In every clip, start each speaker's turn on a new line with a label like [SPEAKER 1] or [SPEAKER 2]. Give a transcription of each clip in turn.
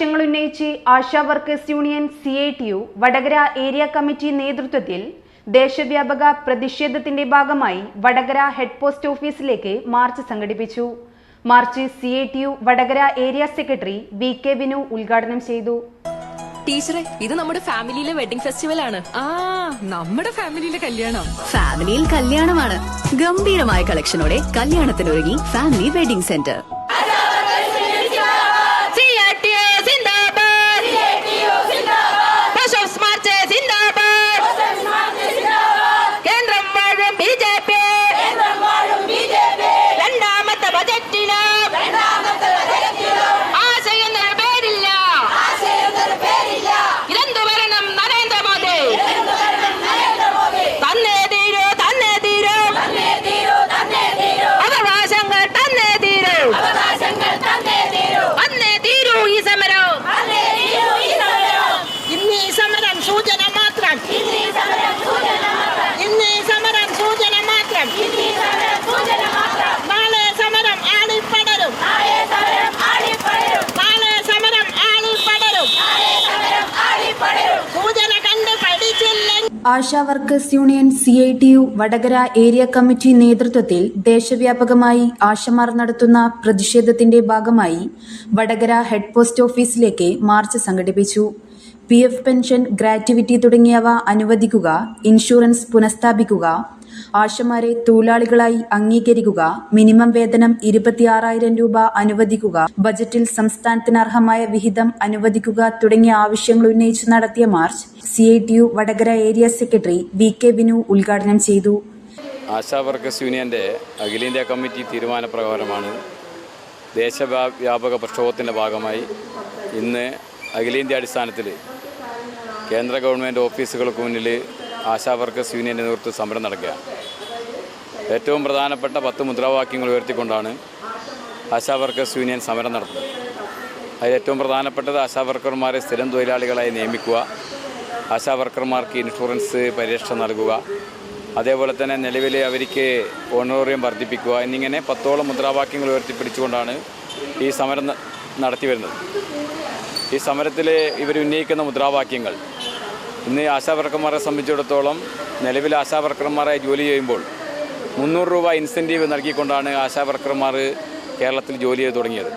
[SPEAKER 1] ആവശ്യങ്ങൾ ഉന്നയിച്ച് ASHA workers union C I T U Vadakara area committee നേതൃത്വത്തിൽ ദേശവ്യാപക പ്രതിഷേധത്തിന്റെ ഭാഗമായി വടകര ഹെഡ് പോസ്റ്റ് ഓഫീസിലേക്ക് മാർച്ച് സംഘടിപ്പിച്ചു. March C I T U Vadakara area secretary V K Vinu ഉദ്ഘാടനം ചെയ്തു.
[SPEAKER 2] ടീച്ചറെ ഇത് നമ്മുടെ ഫാമിലിയിലെ വെഡിംഗ് ഫെസ്റ്റിവൽ ആണ്
[SPEAKER 3] ആ നമ്മുടെ ഫാമിലിയിലെ കല്യാണം.
[SPEAKER 4] ഫാമിലിയിൽ കല്യാണമാണ്. ഗംഭീരമായ കളക്ഷനോടെ കല്യാണത്തിനൊരുങ്ങി family wedding centre.
[SPEAKER 1] ASHA workers union C I T U Vadakara area committee നേതൃത്വത്തിൽ ദേശവ്യാപകമായി ആശമാർ നടത്തുന്ന പ്രതിഷേധത്തിന്റെ ഭാഗമായി വടകര ഹെഡ് പോസ്റ്റ് ഓഫീസിലേക്ക് മാർച്ച് സംഘടിപ്പിച്ചു. പി എഫ് പെൻഷൻ ഗ്രാറ്റുവിറ്റി തുടങ്ങിയവ അനുവദിക്കുക ഇൻഷുറൻസ് പുനഃസ്ഥാപിക്കുക ആശമാരെ തൊഴിലാളികളായി അംഗീകരിക്കുക മിനിമം വേതനം ഇരുപത്തിയാറായിരം രൂപ അനുവദിക്കുക ബജറ്റിൽ സംസ്ഥാനത്തിന് അർഹമായ വിഹിതം അനുവദിക്കുക തുടങ്ങിയ ആവശ്യങ്ങൾ ഉന്നയിച്ച് നടത്തിയ march C I T U Vadakara area secretary V K Vinu ഉദ്ഘാടനം ചെയ്തു.
[SPEAKER 5] ആശാ വർക്കേഴ്സ് യൂണിയന്റെ അഖിലേന്ത്യാ കമ്മിറ്റി തീരുമാനപ്രകാരമാണ് ദേശവ്യാപക പ്രക്ഷോഭത്തിന്റെ ഭാഗമായി ഇന്ന് അഖിലേന്ത്യാ അടിസ്ഥാനത്തിൽ കേന്ദ്ര ഗവൺമെന്റ് ഓഫീസുകൾക്ക് മുന്നിൽ ആശാ വർക്കേഴ്സ് യൂണിയന്റെ നേതൃത്വം സമരം നടക്കുകയാണ് ഏറ്റവും പ്രധാനപ്പെട്ട പത്ത് മുദ്രാവാക്യങ്ങൾ ഉയർത്തിക്കൊണ്ടാണ് ആശാ വർക്കേഴ്സ് യൂണിയൻ സമരം നടത്തുന്നത്. അതിൽ ഏറ്റവും പ്രധാനപ്പെട്ടത് ആശാ വർക്കർമാരെ സ്ഥിരം തൊഴിലാളികളായി നിയമിക്കുക ആശാ വർക്കർമാർക്ക് ഇൻഷുറൻസ് പരിരക്ഷ നൽകുക അതേപോലെ തന്നെ നിലവിൽ അവർക്ക് ഓണറോറിയം വർദ്ധിപ്പിക്കുക എന്നിങ്ങനെ പത്തോളം മുദ്രാവാക്യങ്ങൾ ഉയർത്തിപ്പിടിച്ചുകൊണ്ടാണ് ഈ സമരം നടത്തി വരുന്നത്. ഈ സമരത്തിൽ ഇവർ ഉന്നയിക്കുന്ന മുദ്രാവാക്യങ്ങൾ ഇന്ന് ആശാ വർക്കർമാരെ സംബന്ധിച്ചിടത്തോളം നിലവിൽ ആശാ വർക്കർമാരായി ജോലി ചെയ്യുമ്പോൾ മുന്നൂറ് രൂപ ഇൻസെന്റീവ് നൽകിക്കൊണ്ടാണ് ആശാ വർക്കർമാർ കേരളത്തിൽ ജോലി ചെയ്ത് തുടങ്ങിയത്.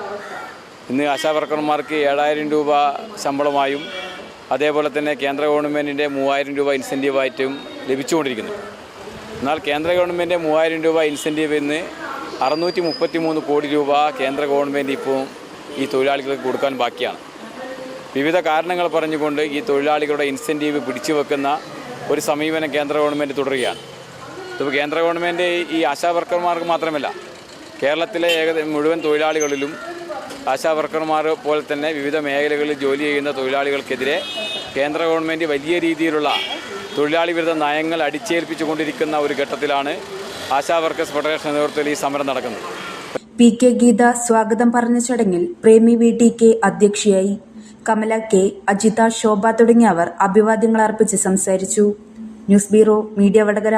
[SPEAKER 5] ഇന്ന് ആശാ വർക്കർമാർക്ക് ഏഴായിരം രൂപ ശമ്പളമായും അതേപോലെ തന്നെ കേന്ദ്ര ഗവൺമെന്റിന്റെ മൂവായിരം രൂപ ഇൻസെന്റീവായിട്ടും ലഭിച്ചുകൊണ്ടിരിക്കുന്നു. എന്നാൽ കേന്ദ്ര ഗവൺമെന്റ് മൂവായിരം രൂപ ഇൻസെന്റീവ് ഇന്ന് അറുന്നൂറ്റി മുപ്പത്തി മൂന്ന് കോടി രൂപ കേന്ദ്ര ഗവൺമെന്റ് ഇപ്പോൾ ഈ തൊഴിലാളികൾക്ക് കൊടുക്കാൻ ബാക്കിയാണ്. വിവിധ കാരണങ്ങൾ പറഞ്ഞുകൊണ്ട് ഈ തൊഴിലാളികളുടെ ഇൻസെന്റീവ് പിടിച്ചു വെക്കുന്ന ഒരു സമീപനം കേന്ദ്ര ഗവൺമെന്റ് തുടരുകയാണ്. ഇതിപ്പോൾ കേന്ദ്ര ഗവൺമെന്റ് ഈ ആശാ വർക്കർമാർക്ക് മാത്രമല്ല കേരളത്തിലെ ഏകദേശം മുഴുവൻ തൊഴിലാളികളിലും ആശാ വർക്കർമാർ പോലെ തന്നെ വിവിധ മേഖലകളിൽ ജോലി ചെയ്യുന്ന തൊഴിലാളികൾക്കെതിരെ കേന്ദ്ര ഗവൺമെന്റ് വലിയ രീതിയിലുള്ള തൊഴിലാളി വിരുദ്ധ നയങ്ങൾ അടിച്ചേൽപ്പിച്ചുകൊണ്ടിരിക്കുന്ന ഒരു ഘട്ടത്തിലാണ് ആശാ വർക്കേഴ്സ് ഫെഡറേഷൻ നേതൃത്വത്തിൽ ഈ സമരം നടക്കുന്നത്.
[SPEAKER 1] പി കെ ഗീത സ്വാഗതം പറഞ്ഞ ചടങ്ങിൽ പ്രേമി വി ടി കെ അധ്യക്ഷയായി കമല കെ അജിത ശോഭ തുടങ്ങിയവർ അഭിവാദ്യങ്ങൾ അർപ്പിച്ച് സംസാരിച്ചു. News bureau media Vadakara.